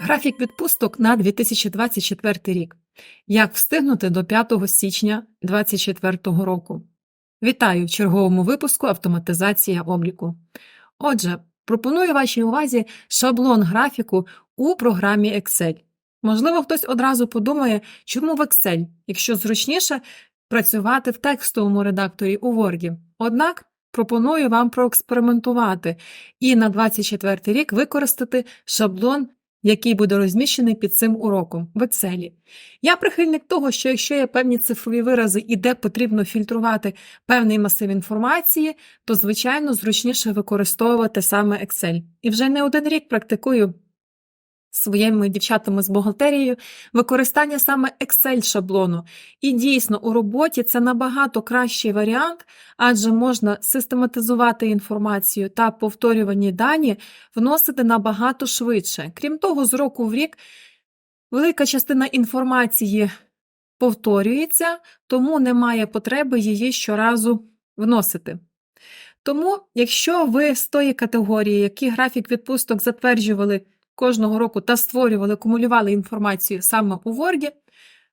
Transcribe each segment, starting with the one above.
Графік відпусток на 2024 рік. Як встигнути до 5 січня 2024 року? Вітаю в черговому випуску Автоматизація обліку. Отже, пропоную вашій увазі шаблон графіку у програмі Excel. Можливо, хтось одразу подумає, чому в Excel, якщо зручніше працювати в текстовому редакторі у Word. Однак пропоную вам проекспериментувати і на 2024 рік використати шаблон який буде розміщений під цим уроком в Excel. Я прихильник того, що якщо є певні цифрові вирази і де потрібно фільтрувати певний масив інформації, то, звичайно, зручніше використовувати саме Excel. І вже не один рік практикую своїми дівчатами з бухгалтерією використання саме Excel-шаблону. І дійсно, у роботі це набагато кращий варіант, адже можна систематизувати інформацію та повторювані дані вносити набагато швидше. Крім того, з року в рік велика частина інформації повторюється, тому немає потреби її щоразу вносити. Тому, якщо ви з тої категорії, які графік відпусток затверджували кожного року та створювали, кумулювали інформацію саме у Word,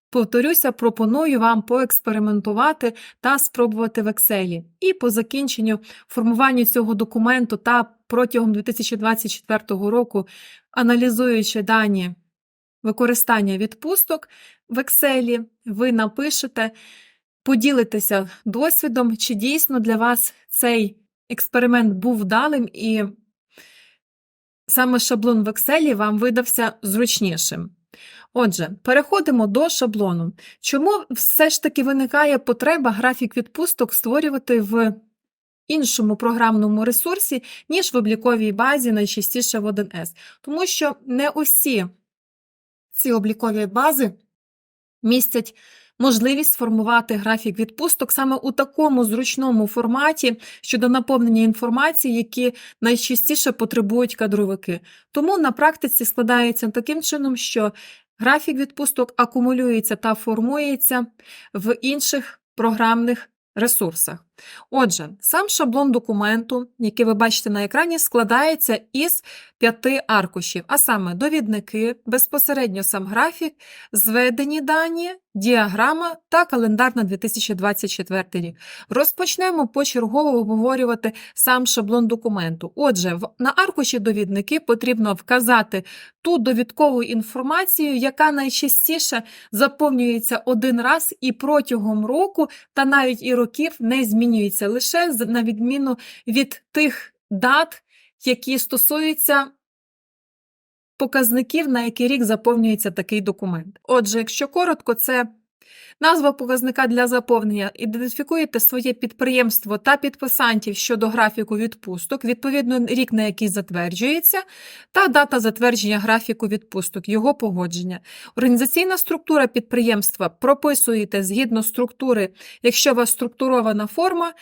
повторюся, пропоную вам поекспериментувати та спробувати в Excel. І по закінченню формування цього документу та протягом 2024 року, аналізуючи дані використання відпусток в Excel, ви напишете, поділитеся досвідом, чи дійсно для вас цей експеримент був вдалим і саме шаблон в Excel вам видався зручнішим. Отже, переходимо до шаблону. Чому все ж таки виникає потреба графік відпусток створювати в іншому програмному ресурсі, ніж в обліковій базі, найчастіше в 1С? Тому що не усі ці облікові бази містять можливість сформувати графік відпусток саме у такому зручному форматі щодо наповнення інформації, які найчастіше потребують кадровики. Тому на практиці складається таким чином, що графік відпусток акумулюється та формується в інших програмних ресурсах. Отже, сам шаблон документу, який ви бачите на екрані, складається із п'яти аркушів, а саме довідники, безпосередньо сам графік, зведені дані, діаграма та календар на 2024 рік. Розпочнемо почергово обговорювати сам шаблон документу. Отже, на аркуші довідники потрібно вказати ту довідкову інформацію, яка найчастіше заповнюється один раз і протягом року, та навіть і років не змінюється лише на відміну від тих дат, які стосуються показників, на який рік заповнюється такий документ. Отже, якщо коротко, це назва показника для заповнення, ідентифікуєте своє підприємство та підписантів щодо графіку відпусток, відповідно рік, на який затверджується, та дата затвердження графіку відпусток, його погодження. Організаційна структура підприємства прописуєте згідно структури, якщо у вас структурована форма,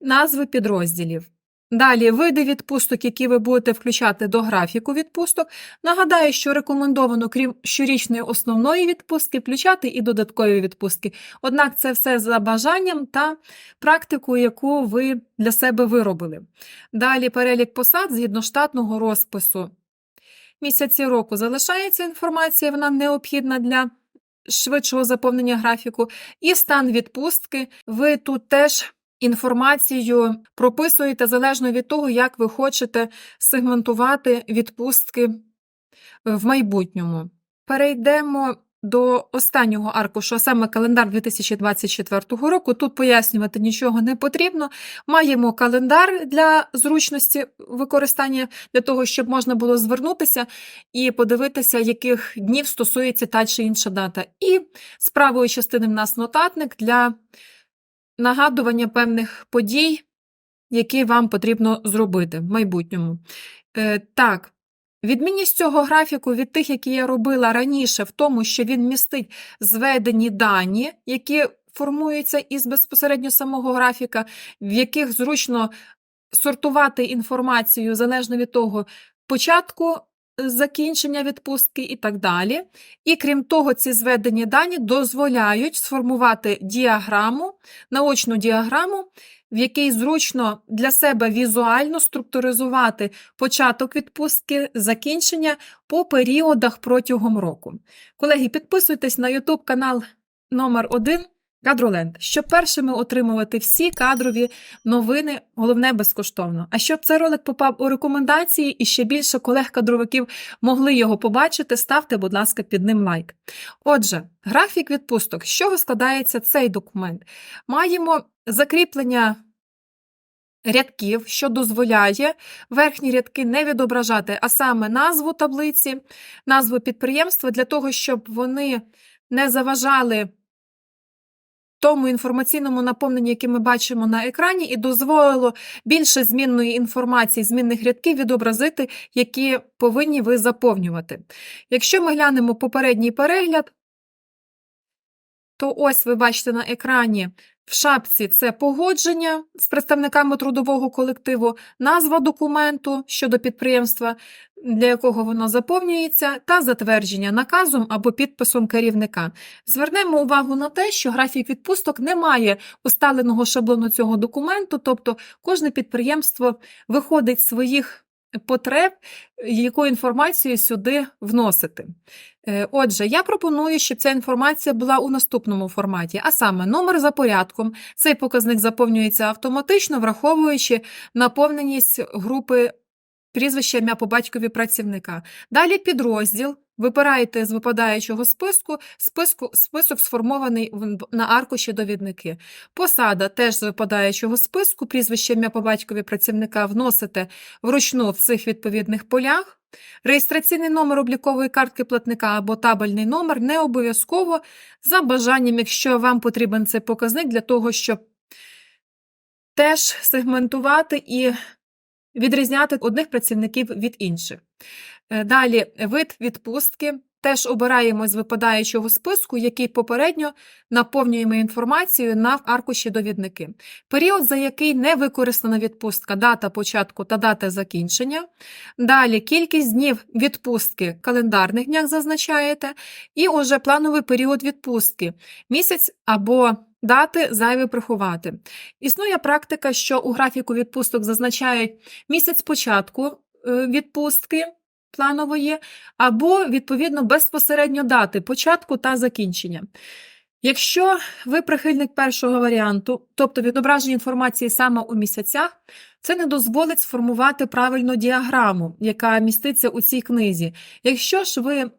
назви підрозділів. Далі види відпусток, які ви будете включати до графіку відпусток. Нагадаю, що рекомендовано, крім щорічної основної відпустки, включати і додаткові відпустки. Однак це все за бажанням та практикою, яку ви для себе виробили. Далі перелік посад згідно штатного розпису. Місяці року залишається інформація, вона необхідна для швидшого заповнення графіку. І стан відпустки. Ви тут теж інформацію прописуєте залежно від того, як ви хочете сегментувати відпустки в майбутньому. Перейдемо до останнього аркушу, а саме календар 2024 року. Тут пояснювати нічого не потрібно. Маємо календар для зручності використання, для того, щоб можна було звернутися і подивитися, яких днів стосується та чи інша дата. І з правої частини в нас нотатник для нагадування певних подій, які вам потрібно зробити в майбутньому. Е, Так, відмінність цього графіку від тих, які я робила раніше, в тому, що він містить зведені дані, які формуються із безпосередньо самого графіка, в яких зручно сортувати інформацію залежно від того, початку закінчення відпустки і так далі. І крім того, ці зведені дані дозволяють сформувати діаграму, наочну діаграму в який зручно для себе візуально структуризувати початок відпустки, закінчення по періодах протягом року. Колеги, підписуйтесь на YouTube канал номер 1 Кадроленд, щоб першими отримувати всі кадрові новини, головне безкоштовно. А щоб цей ролик попав у рекомендації і ще більше колег-кадровиків могли його побачити, ставте, будь ласка, під ним лайк. Отже, графік відпусток. З чого складається цей документ? Маємо закріплення рядків, що дозволяє верхні рядки не відображати, а саме назву таблиці, назву підприємства, для того, щоб вони не заважали тому інформаційному наповненню, яке ми бачимо на екрані, і дозволило більше змінної інформації, змінних рядків відобразити, які повинні ви заповнювати. Якщо ми глянемо попередній перегляд, то ось ви бачите на екрані в шапці це погодження з представниками трудового колективу, назва документу щодо підприємства, для якого воно заповнюється, та затвердження наказом або підписом керівника. Звернемо увагу на те, що графік відпусток не має усталеного шаблону цього документу, тобто кожне підприємство виходить з своїх потреб, яку інформацію сюди вносити. Е, Отже, я пропоную, щоб ця інформація була у наступному форматі, а саме номер за порядком. Цей показник заповнюється автоматично, враховуючи наповненість групи прізвища ім'я по батькові працівника. Далі підрозділ. Вибираєте з випадаючого списку, списку список сформований на аркуші довідники. Посада теж з випадаючого списку, прізвище ім'я по батькові працівника вносите вручну в цих відповідних полях. Реєстраційний номер облікової картки платника або табельний номер не обов'язково за бажанням, якщо вам потрібен цей показник для того, щоб теж сегментувати і відрізняти одних працівників від інших. Е, Далі вид відпустки. Теж обираємо з випадаючого списку, який попередньо наповнюємо інформацією на аркуші довідники. Період, за який не використана відпустка, дата початку та дата закінчення. Далі кількість днів відпустки в календарних днях зазначаєте, і уже плановий період відпустки місяць або дати зайве приховати. Існує практика, що у графіку відпусток зазначають місяць початку е, відпустки планової, або, відповідно, безпосередньо дати початку та закінчення. Якщо ви прихильник першого варіанту, тобто відображення інформації саме у місяцях, це не дозволить сформувати правильну діаграму, яка міститься у цій книзі. Якщо ж ви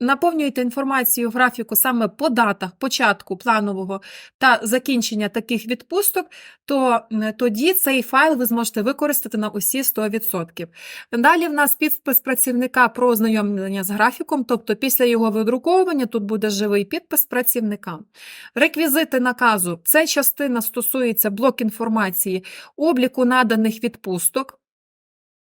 наповнюєте інформацію в графіку саме по датах початку планового та закінчення таких відпусток, то тоді цей файл ви зможете використати на усі 100%. Далі в нас підпис працівника про ознайомлення з графіком, тобто після його видруковування тут буде живий підпис працівника. Реквізити наказу. Це частина стосується блок інформації, обліку наданих відпусток.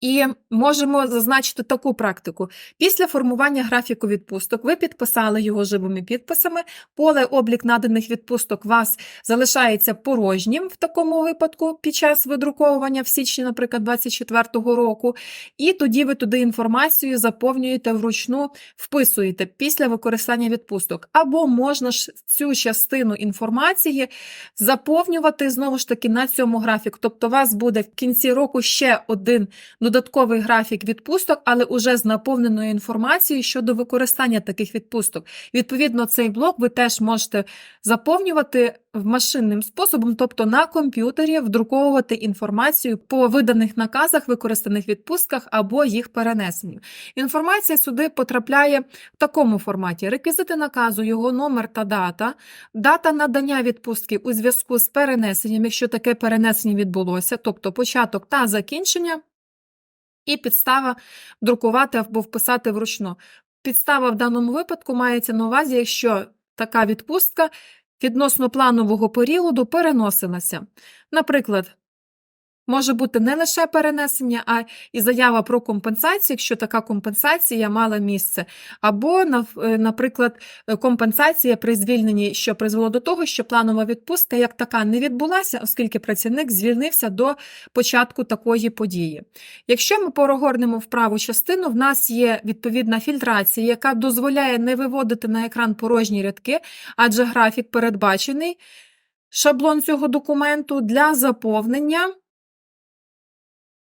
І можемо зазначити таку практику. Після формування графіку відпусток ви підписали його живими підписами, поле облік наданих відпусток вас залишається порожнім в такому випадку під час видруковування в січні, наприклад, 2024 року. І тоді ви туди інформацію заповнюєте вручну, вписуєте після використання відпусток. Або можна ж цю частину інформації заповнювати знову ж таки на цьому графіку. Тобто, у вас буде в кінці року ще один додатковий графік відпусток, але уже з наповненою інформацією щодо використання таких відпусток. Відповідно, цей блок ви теж можете заповнювати машинним способом, тобто на комп'ютері вдруковувати інформацію по виданих наказах, використаних відпустках або їх перенесенню. Інформація сюди потрапляє в такому форматі: реквізити наказу, його номер та дата, дата надання відпустки у зв'язку з перенесенням, якщо таке перенесення відбулося, тобто початок та закінчення. І підстава друкувати або вписати вручну. Підстава в даному випадку мається на увазі, якщо така відпустка відносно планового періоду переносилася. Наприклад, може бути не лише перенесення, а і заява про компенсацію, якщо така компенсація мала місце, або, е, наприклад, компенсація при звільненні, що призвело до того, що планова відпустка як така не відбулася, оскільки працівник звільнився до початку такої події. Якщо ми перегорнемо в праву частину, в нас є відповідна фільтрація, яка дозволяє не виводити на екран порожні рядки, адже графік передбачений. Шаблон цього документу для заповнення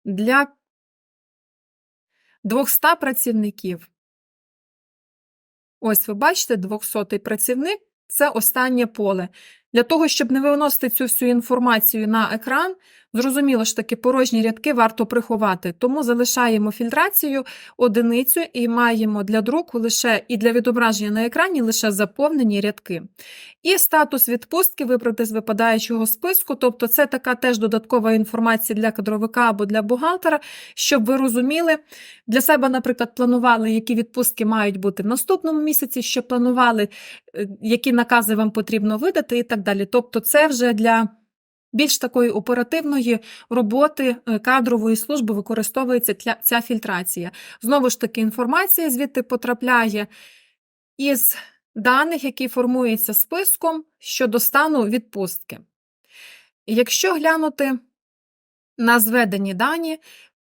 для 200 працівників. Ось ви бачите, 200 працівник це останнє поле. Для того, щоб не виносити цю всю інформацію на екран, зрозуміло ж таки, порожні рядки варто приховати. Тому залишаємо фільтрацію одиницю і маємо для друку лише і для відображення на екрані лише заповнені рядки. І статус відпустки вибрати з випадаючого списку, тобто це така теж додаткова інформація для кадровика або для бухгалтера, щоб ви розуміли, для себе, наприклад, планували, які відпустки мають бути в наступному місяці, що планували, е, які накази вам потрібно видати і так далі. Тобто, це вже для більш такої оперативної роботи е, кадрової служби використовується ця фільтрація. Знову ж таки, інформація звідти потрапляє із даних, які формуються списком щодо стану відпустки. Якщо глянути на зведені дані,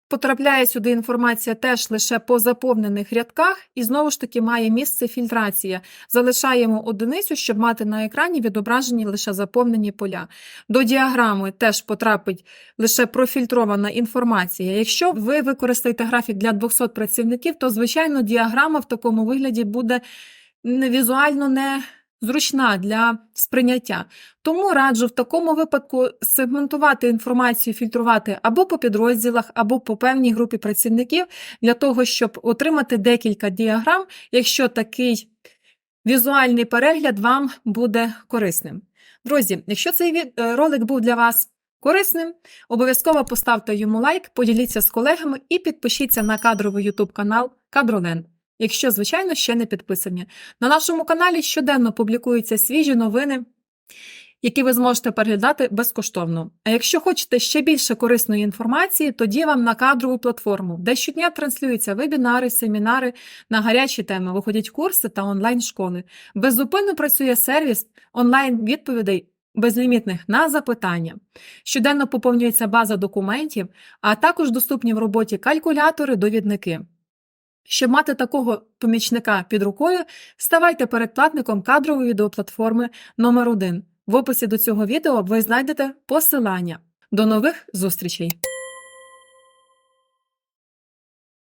потрапляє сюди інформація теж лише по заповнених рядках, і знову ж таки має місце фільтрація. Залишаємо одиницю, щоб мати на екрані відображені лише заповнені поля. До діаграми теж потрапить лише профільтрована інформація. Якщо ви використаєте графік для 200 працівників, то, звичайно, діаграма в такому вигляді буде візуально не зручна для сприйняття. Тому раджу в такому випадку сегментувати інформацію, фільтрувати або по підрозділах, або по певній групі працівників для того, щоб отримати декілька діаграм, якщо такий візуальний перегляд вам буде корисним. Друзі, якщо цей е, ролик був для вас корисним, обов'язково поставте йому лайк, поділіться з колегами і підпишіться на кадровий YouTube канал Кадроленд. Якщо, звичайно, ще не підписані. На нашому каналі щоденно публікуються свіжі новини, які ви зможете переглядати безкоштовно. А якщо хочете ще більше корисної інформації, тоді вам на кадрову платформу, де щодня транслюються вебінари, семінари на гарячі теми, виходять курси та онлайн-школи. Беззупинно працює сервіс онлайн-відповідей безлімітних на запитання. Щоденно поповнюється база документів, а також доступні в роботі калькулятори, довідники. Щоб мати такого помічника під рукою, ставайте передплатником кадрової відеоплатформи номер 1 В описі до цього відео ви знайдете посилання. До нових зустрічей!